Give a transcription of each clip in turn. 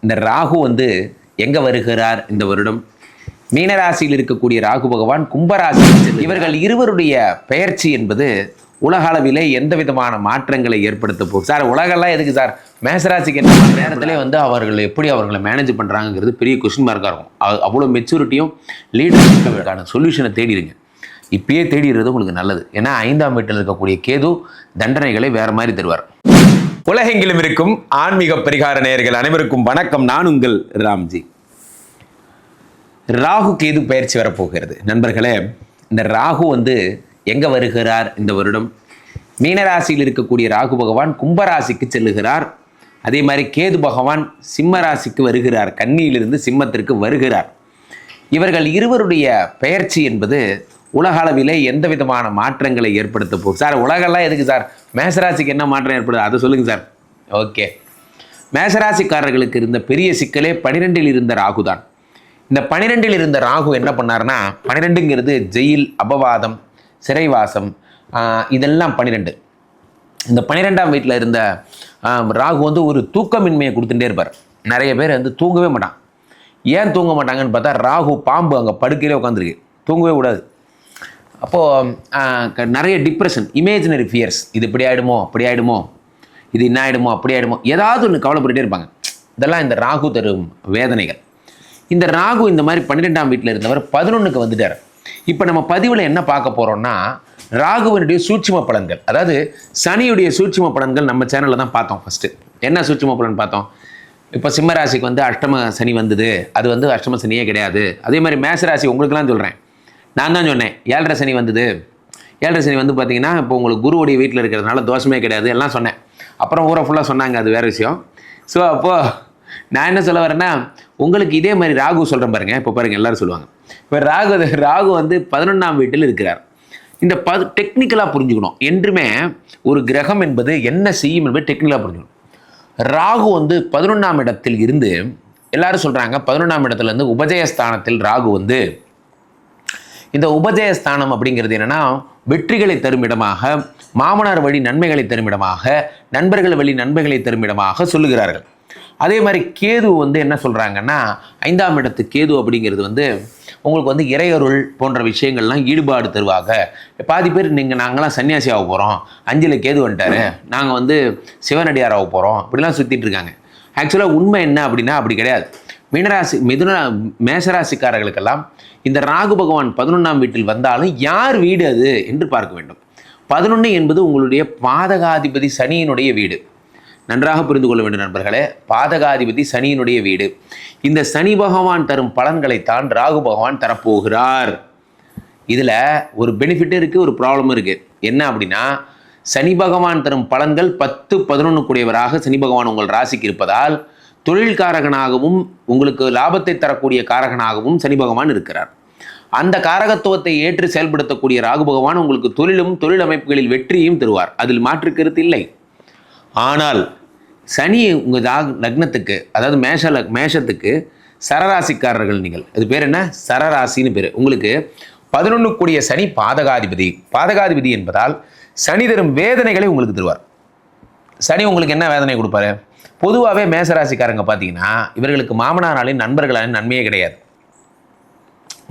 இந்த ராகு வந்து எங்கே வருகிறார் இந்த வருடம்? மீனராசியில் இருக்கக்கூடிய ராகு பகவான் கும்பராசி இவர்கள் இருவருடைய பெயர்ச்சி என்பது உலக அளவிலே எந்த விதமான மாற்றங்களை ஏற்படுத்த போகுது? சார் உலகெல்லாம் எதுக்கு சார்? மேசராசிக்கு என்ன நேரத்திலே வந்து அவர்கள் எப்படி அவர்களை மேனேஜ் பண்ணுறாங்கிறது பெரிய கொஷின் மார்க்காக இருக்கும். அ- அவ்வளோ மெச்சூரிட்டியும் லீடர்ஷிப்புக்கான சொல்யூஷனை தேடிடுங்க. இப்பயே தேடிடுறது உங்களுக்கு நல்லது. ஏன்னா ஐந்தாம் வீட்டில் இருக்கக்கூடிய கேது தண்டனைகளை வேறு மாதிரி தருவார். உலகெங்கிலும் இருக்கும் ஆன்மீக பரிகார நேயர்கள் அனைவருக்கும் வணக்கம். நான் உங்கள் ராம்ஜி. ராகு கேது பயிற்சி வரப்போகிறது. நண்பர்களே இந்த ராகு வந்து எங்க வருகிறார் இந்த வருடம்? மீனராசியில் இருக்கக்கூடிய ராகு பகவான் கும்பராசிக்கு செல்லுகிறார். அதே மாதிரி கேது பகவான் சிம்ம ராசிக்கு வருகிறார். கன்னியிலிருந்து சிம்மத்திற்கு வருகிறார். இவர்கள் இருவருடைய பெயர்ச்சி என்பது உலக அளவிலே எந்த விதமான மாற்றங்களை ஏற்படுத்த போகுது? சார் உலகெல்லாம் எதுக்கு சார்? மேசராசிக்கு என்ன மாற்றம் ஏற்படுது? அதை சொல்லுங்க சார். ஓகே. மேசராசிக்காரர்களுக்கு இருந்த பெரிய சிக்கலே பனிரெண்டில் இருந்த ராகு தான். இந்த பனிரெண்டில் இருந்த ராகு என்ன பண்ணாருன்னா பனிரெண்டுங்கிறது ஜெயில் அபவாதம் சிறைவாசம் இதெல்லாம் பனிரெண்டு. இந்த பன்னிரெண்டாம் வீட்டில் இருந்த ராகு வந்து ஒரு தூக்கமின்மையை கொடுத்துட்டே இருப்பார். நிறைய பேர் வந்து தூங்கவே மாட்டான். ஏன் தூங்க மாட்டாங்கன்னு பார்த்தா ராகு பாம்பு அங்கே படுக்கையிலே உட்காந்துருக்கு தூங்கவே கூடாது. அப்போது நிறைய டிப்ரெஷன் இமேஜினரி ஃபியர்ஸ் இது இப்படி ஆகிடுமோ அப்படி ஆகிடுமோ இது என்ன ஆகிடுமோ அப்படி ஆகிடுமோ ஏதாவது ஒன்று கவலைப்பட்டுட்டே இருப்பாங்க. இதெல்லாம் இந்த ராகு தரும் வேதனைகள். இந்த ராகு இந்த மாதிரி பன்னிரெண்டாம் வீட்டில் இருந்தவர் பதினொன்றுக்கு வந்துட்டார். இப்போ நம்ம பதிவில் என்ன பார்க்க போகிறோம்னா ராகுவனுடைய சூட்சும பலன்கள். அதாவது சனியுடைய சூட்சும பலன்கள் நம்ம சேனலில் தான் பார்த்தோம் ஃபஸ்ட்டு என்ன சூட்சும பலன் பார்த்தோம்? இப்போ சிம்ம ராசிக்கு வந்து அஷ்டம சனி வந்தது. அது வந்து அஷ்டம சனியே கிடையாது. அதே மாதிரி மேச ராசி உங்களுக்குலாம் சொல்கிறேன் நான் தான் சொன்னேன் ஏழரை சனி வந்தது. ஏழரை சனி வந்து பார்த்தீங்கன்னா இப்போ உங்களுக்கு குருவுடைய வீட்டில் இருக்கிறதுனால தோஷமே கிடையாது எல்லாம் சொன்னேன். அப்புறம் ஊரை ஃபுல்லாக சொன்னாங்க அது வேறு விஷயம். ஸோ அப்போது நான் என்ன சொல்ல வரேன்னா உங்களுக்கு இதே மாதிரி ராகு சொல்கிறேன் பாருங்கள் இப்போ பாருங்கள் எல்லோரும் சொல்லுவாங்க. இப்போ ராகு ராகு வந்து பதினொன்றாம் வீட்டில் இருக்கிறார். இந்த ப டெக்னிக்கலாக புரிஞ்சுக்கணும். என்றுமே ஒரு கிரகம் என்பது என்ன செய்யும் என்பது டெக்னிக்கலாக புரிஞ்சுக்கணும். ராகு வந்து பதினொன்றாம் இடத்தில் இருந்து எல்லாரும் சொல்கிறாங்க பதினொன்றாம் இடத்துலேருந்து உபஜயஸ்தானத்தில் ராகு வந்து இந்த உபஜயஸ்தானம் அப்படிங்கிறது என்னன்னா வெற்றிகளை தரும் இடமாக மாமனார் வழி நன்மைகளை தரும் இடமாக நண்பர்கள் வழி நன்மைகளை தரும் இடமாக சொல்லுகிறார்கள். அதே மாதிரி கேது வந்து என்ன சொல்கிறாங்கன்னா ஐந்தாம் இடத்து கேது அப்படிங்கிறது வந்து உங்களுக்கு வந்து இறையருள் போன்ற விஷயங்கள்லாம் ஈடுபாடு தருவாங்க பாதி பேர் நீங்கள் நாங்களாம் சன்னியாசி ஆக போகிறோம் அஞ்சில் கேது வந்துட்டாரு. நாங்கள் வந்து சிவனடியார் ஆக போகிறோம் இப்படிலாம் சுற்றிட்டு இருக்காங்க. ஆக்சுவலாக உண்மை என்ன அப்படின்னா அப்படி கிடையாது. மீனராசி மிதுன மேசராசிக்காரர்களுக்கெல்லாம் இந்த ராகு பகவான் பதினொன்றாம் வீட்டில் வந்தாலும் யார் வீடு அது என்று பார்க்க வேண்டும். பதினொன்று என்பது உங்களுடைய பாதகாதிபதி சனியினுடைய வீடு. நன்றாக புரிந்து கொள்ள வேண்டும் நண்பர்களே பாதகாதிபதி சனியினுடைய வீடு. இந்த சனி பகவான் தரும் பலன்களைத்தான் ராகு பகவான் தரப்போகிறார். இதில் ஒரு பெனிஃபிட்டும் இருக்குது ஒரு ப்ராப்ளமும் இருக்குது என்ன அப்படின்னா சனி பகவான் தரும் பலன்கள் பத்து பதினொன்று கூடியவராக சனி பகவான் உங்கள் ராசிக்கு இருப்பதால் தொழில்காரகனாகவும் உங்களுக்கு லாபத்தை தரக்கூடிய காரகனாகவும் சனி பகவான் இருக்கிறார். அந்த காரகத்துவத்தை ஏற்று செயல்படுத்தக்கூடிய ராகு பகவான் உங்களுக்கு தொழிலும் தொழில் அமைப்புகளில் வெற்றியும் தருவார். அதில் மாற்று கருத்து இல்லை. ஆனால் சனி உங்கள் ராக் லக்னத்துக்கு அதாவது மேஷ லக் மேஷத்துக்கு சரராசிக்காரர்கள் நீங்கள். அது பேர் என்ன? சரராசின்னு பேர். உங்களுக்கு பதினொன்று கூடிய சனி பாதகாதிபதி. பாதகாதிபதி என்பதால் சனி தரும் வேதனைகளை உங்களுக்கு தருவார். சனி உங்களுக்கு என்ன வேதனை கொடுப்பாரு? பொதுவாகவே மேசராசிக்காரங்க பார்த்தீங்கன்னா இவர்களுக்கு மாமனாராலையும் நண்பர்களாலையும் நன்மையே கிடையாது.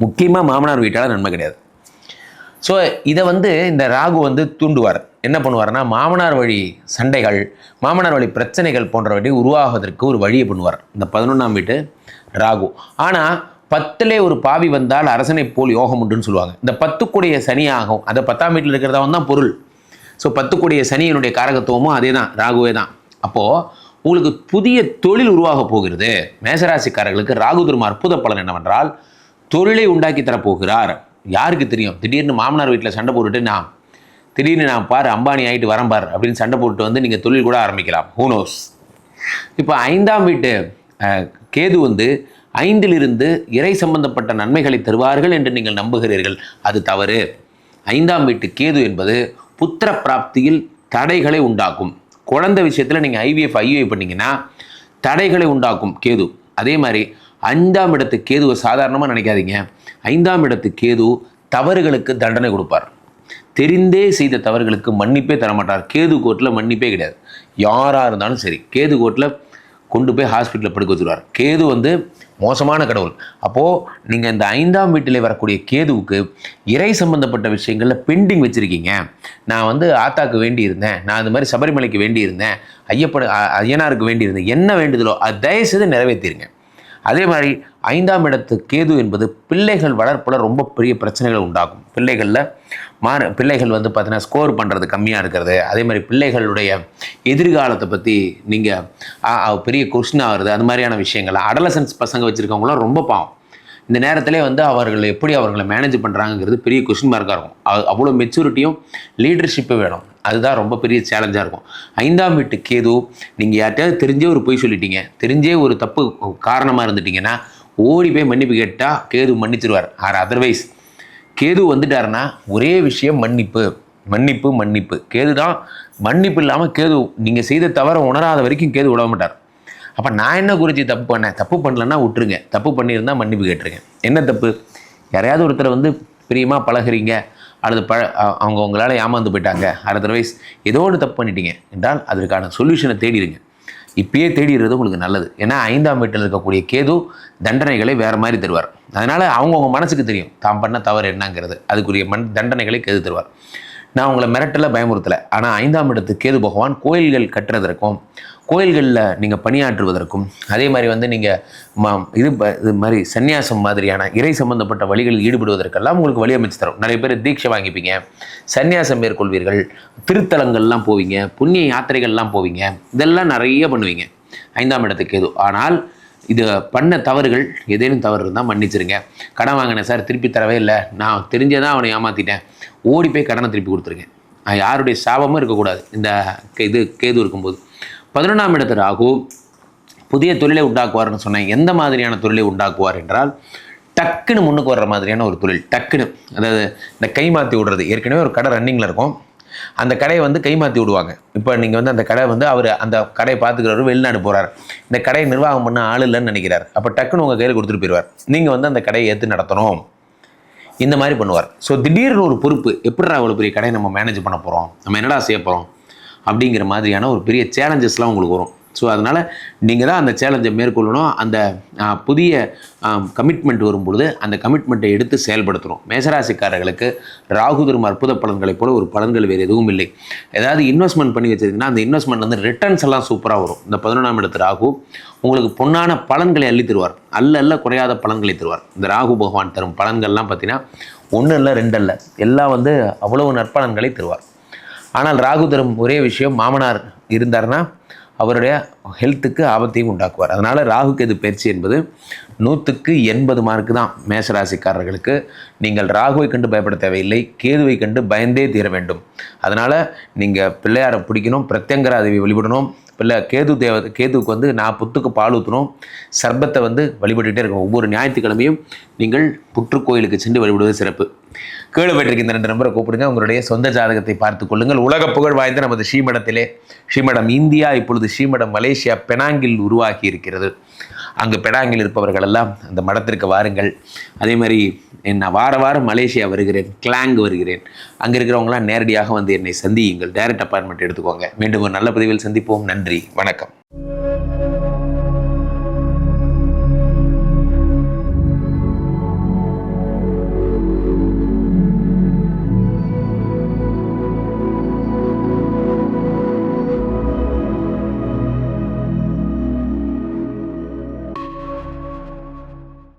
முக்கியமாக மாமனார் வீட்டால் நன்மை கிடையாது. ஸோ இதை வந்து இந்த ராகு வந்து தூண்டுவார். என்ன பண்ணுவார்னா மாமனார் வழி சண்டைகள் மாமனார் வழி பிரச்சனைகள் போன்றவற்றை உருவாகுவதற்கு ஒரு வழியை பண்ணுவார். இந்த பதினொன்றாம் வீட்டு ராகு. ஆனால் பத்திலே ஒரு பாவி வந்தால் அரசனை போல் யோகம் உண்டுன்னு சொல்லுவாங்க. இந்த பத்துக்குடைய சனி ஆகும் அதை பத்தாம் வீட்டில் இருக்கிறதா தான் பொருள். ஸோ பத்துக்குடைய சனியினுடைய காரகத்துவமும் அதே தான் ராகுவே தான் அப்போது உங்களுக்கு புதிய தொழில் உருவாக போகிறது. மேசராசிக்காரர்களுக்கு ராகு தரும் அற்புத பலன் என்னவென்றால் தொழிலை உண்டாக்கி தரப்போகிறார் யாருக்கு தெரியும்? திடீர்னு மாமனார் வீட்டில் சண்டை போட்டுட்டு நான் திடீர்னு நான் பார் அம்பானி ஆகிட்டு வரேன் பார் அப்படின்னு சண்டை போட்டு வந்து நீங்கள் தொழில் கூட ஆரம்பிக்கலாம். ஹூனோஸ் இப்போ ஐந்தாம் வீட்டு கேது வந்து ஐந்திலிருந்து இறை சம்பந்தப்பட்ட நன்மைகளை தருவார்கள் என்று நீங்கள் நம்புகிறீர்கள். அது தவறு. ஐந்தாம் வீட்டு கேது என்பது புத்திர பிராப்தியில் தடைகளை உண்டாக்கும். குழந்தை விஷயத்தில் நீங்கள் ஐவிஎஃப் ஐவிஐ பண்ணீங்கன்னா தடைகளை உண்டாக்கும் கேது. அதே மாதிரி ஐந்தாம் இடத்து கேதுவை சாதாரணமாக நினைக்காதீங்க. ஐந்தாம் இடத்து கேது தவறுகளுக்கு தண்டனை கொடுப்பார். தெரிந்தே செய்த தவறுகளுக்கு மன்னிப்பே தரமாட்டார். கேது கோர்ட்டில் மன்னிப்பே கிடையாது. யாராக இருந்தாலும் சரி கேது கோர்ட்டில் கொண்டு போய் ஹாஸ்பிட்டலில் படுக்க வச்சுருவார். கேது வந்து மோசமான கடவுள். அப்போது நீங்கள் இந்த ஐந்தாம் வீட்டில் வரக்கூடிய கேதுவுக்கு இறை சம்பந்தப்பட்ட விஷயங்களில் பெண்டிங் வச்சுருக்கீங்க. நான் வந்து ஆத்தாக்கு வேண்டி இருந்தேன் நான் இந்த மாதிரி சபரிமலைக்கு வேண்டி இருந்தேன் ஐயப்பட ஐயனாருக்கு வேண்டி இருந்தேன் என்ன வேண்டுதலோ அது தயவுசெய்து நிறைவேற்றிருங்க. அதே மாதிரி ஐந்தாம் இடத்து கேது என்பது பிள்ளைகள் வளர்ப்பில் ரொம்ப பெரிய பிரச்சனைகள் உண்டாகும். பிள்ளைகளில் மாற பிள்ளைகள் வந்து பார்த்தீங்கன்னா ஸ்கோர் பண்ணுறது கம்மியாக இருக்கிறது. அதே மாதிரி பிள்ளைகளுடைய எதிர்காலத்தை பற்றி நீங்கள் பெரிய கொஷின் ஆகுறது அது மாதிரியான விஷயங்கள். அடலசன்ஸ் பசங்க வச்சுருக்கவங்களாம் ரொம்ப பாவம். இந்த நேரத்திலே வந்து அவர்கள் எப்படி அவர்களை மேனேஜ் பண்ணுறாங்கங்கிறது பெரிய கொஷின் மார்க்காக இருக்கும். அவ்வளோ மெச்சூரிட்டியும் லீடர்ஷிப்பு வேணும். அதுதான் ரொம்ப பெரிய சேலஞ்சாக இருக்கும். ஐந்தாம் வீட்டு கேது நீங்கள் யார்கிட்டயாவது தெரிஞ்சே ஒரு பொய் சொல்லிட்டீங்க தெரிஞ்சே ஒரு தப்பு காரணமாக இருந்துட்டீங்கன்னா ஓடி போய் மன்னிப்பு கேட்டால் கேது மன்னிச்சிருவார். ஆர் அதர்வைஸ் கேது வந்துட்டாருன்னா ஒரே விஷயம் மன்னிப்பு. மன்னிப்பு மன்னிப்பு. கேது தான் மன்னிப்பு இல்லாமல் கேது நீங்கள் செய்த தவறை உணராத வரைக்கும் கேது விட மாட்டார் அப்போ நான் என்ன குறித்து தப்பு பண்ணேன்? தப்பு பண்ணலன்னா விட்டுருங்க. தப்பு பண்ணியிருந்தால் மன்னிப்பு கேட்டுருங்க என்ன தப்பு? யாரையாவது ஒருத்தரை வந்து பிரியமாக பழகுறீங்க அல்லது பழ அவங்க உங்களால் ஏமாந்து போயிட்டாங்க அதர்வைஸ் ஏதோ ஒரு தப்பு பண்ணிட்டீங்க என்றால் அதற்கான சொல்யூஷனை தேடிடுங்க. இப்பயே தேடிடுறது உங்களுக்கு நல்லது. ஏன்னா ஐந்தாம் வீட்டில் இருக்கக்கூடிய கேது தண்டனைகளை வேறு மாதிரி தருவார். அதனால் அவங்கவுங்க மனசுக்கு தெரியும் தாம் பண்ண தவறு என்னங்கிறது. அதுக்குரிய மண் தண்டனைகளை கேது தருவார். நான் உங்களை மிரட்டல பயமுறுத்தலை. ஆனால் ஐந்தாம் இடத்து கேது பகவான் கோயில்கள் கட்டுறதற்கும் கோயில்களில் நீங்கள் பணியாற்றுவதற்கும் அதே மாதிரி வந்து நீங்கள் இது ப- இது மாதிரி சந்நியாசம் மாதிரியான இறை சம்பந்தப்பட்ட வழிகளில் ஈடுபடுவதற்கெல்லாம் உங்களுக்கு வழியமைச்சு தரும். நிறைய பேர் தீட்சை வாங்கிப்பீங்க சன்னியாசம் மேற்கொள்வீர்கள் திருத்தலங்கள்லாம் போவீங்க புண்ணிய யாத்திரைகள்லாம் போவீங்க இதெல்லாம் நிறைய பண்ணுவீங்க. ஐந்தாம் இடத்துக்கு கேது ஆனால் இது பண்ண தவறுகள் ஏதேனும் தவறு இருந்தால் மன்னிச்சிருங்க. கடன் வாங்கினேன் சார் திருப்பி தரவே இல்லை. நான் தெரிஞ்சே தான் அவனை ஏமாற்றிட்டேன் ஓடி போய் கடனை திருப்பி கொடுத்துருங்க. யாருடைய சாபமும் இருக்கக்கூடாது. இந்த கே- இது கேது இருக்கும்போது. பதினொன்றாம் இடத்து ராகு புதிய தொழிலை உண்டாக்குவார்னு சொன்னேன் எந்த மாதிரியான தொழிலை உண்டாக்குவார் என்றால் டக்குன்னு முன்னுக்கு வர்ற மாதிரியான ஒரு தொழில் டக்குன்னு. அதாவது இந்த கை மாற்றி விடுறது. ஏற்கனவே ஒரு கடை ரன்னிங்கில் இருக்கும். அந்த கடையை வந்து கை மாற்றி விடுவாங்க. இப்போ நீங்கள் வந்து அந்த கடை வந்து அவர் அந்த கடையை பார்த்துக்கிறவர் வெளிநாடு போகிறார் இந்த கடையை நிர்வாகம் பண்ண ஆள் இல்லைன்னு நினைக்கிறார். அப்போ டக்குன்னு உங்கள் கையில் கொடுத்துட்டு போயிடுவார் நீங்கள் வந்து அந்த கடையை ஏற்று நடத்தணும். இந்த மாதிரி பண்ணுவார். ஸோ திடீர்னு ஒரு பொறுப்பு. எப்படிடா அவ்வளோ பெரிய கடையை நம்ம மேனேஜ் பண்ண போகிறோம் நம்ம என்னடா செய்ய போகிறோம் அப்படிங்கிற மாதிரியான ஒரு பெரிய சேலஞ்சஸ்லாம் உங்களுக்கு வரும். ஸோ அதனால் நீங்கள் தான் அந்த சேலஞ்சை மேற்கொள்ளணும். அந்த புதிய கமிட்மெண்ட் வரும்பொழுது அந்த கமிட்மெண்ட்டை எடுத்து செயல்படுத்தணும். மேசராசிக்காரர்களுக்கு ராகு தரும் அற்புத பலன்களைப் போல ஒரு பலன்கள் வேறு எதுவும் இல்லை. ஏதாவது இன்வெஸ்ட்மெண்ட் பண்ணி வச்சிருந்தீங்கன்னா அந்த இன்வெஸ்ட்மெண்ட் வந்து ரிட்டர்ன்ஸ் எல்லாம் சூப்பராக வரும். இந்த பதினொன்றாம் இடத்து ராகு உங்களுக்கு பொன்னான பலன்களை அள்ளி தருவார். அல்ல அல்ல குறையாத பலன்களை தருவார். இந்த ராகு பகவான் தரும் பலன்கள்லாம் பார்த்தீங்கன்னா ஒன்று இல்லை ரெண்டு இல்லை எல்லாம் வந்து அவ்வளவு நற்பலன்களை தருவார். ஆனால் ராகு தரும் ஒரே விஷயம் மாமனார் இருந்தார்னா அவருடைய ஹெல்த்துக்கு ஆபத்தையும் உண்டாக்குவார். அதனால் ராகு கேது பயிற்சி என்பது நூற்றுக்கு எண்பது மார்க்கு தான் மேசராசிக்காரர்களுக்கு. நீங்கள் ராகுவை கண்டு பயப்பட தேவையில்லை கேதுவை கண்டு பயந்தே தீர வேண்டும். அதனால் நீங்கள் பிள்ளையாரை பிடிக்கணும் பிரத்யங்கரா தேவி வழிபடணும் பிள்ளை கேது தேவ கேதுவுக்கு வந்து நான் புத்துக்கு பால் ஊற்றணும் சர்பத்தை வந்து வழிபட்டுகிட்டே இருக்கணும். ஒவ்வொரு ஞாயிற்றுக்கிழமையும் நீங்கள் புற்றுக்கோயிலுக்கு சென்று வழிபடுவது சிறப்பு. கீழே இந்த ரெண்டு நம்பரை கூப்பிடுங்க. உங்களுடைய சொந்த ஜாதகத்தை பார்த்து கொள்ளுங்கள். உலக புகழ் வாய்ந்த நமது ஸ்ரீமடத்திலே ஸ்ரீமடம் இந்தியா இப்பொழுது ஸ்ரீமடம் மலேசியா பெனாங்கில் உருவாகி இருக்கிறது. அங்கு பெனாங்கில் இருப்பவர்கள் எல்லாம் அந்த மடத்திற்கு வாருங்கள். அதே மாதிரி நான் வார வாரம் மலேசியா வருகிறேன் கிளாங் வருகிறேன். அங்கே இருக்கிறவங்களாம் நேரடியாக வந்து என்னை சந்தியுங்கள். டைரக்ட் அப்பாயின்மெண்ட் எடுத்துக்கோங்க. மீண்டும் ஒரு நல்ல பதிவில் சந்திப்போம். நன்றி. வணக்கம்.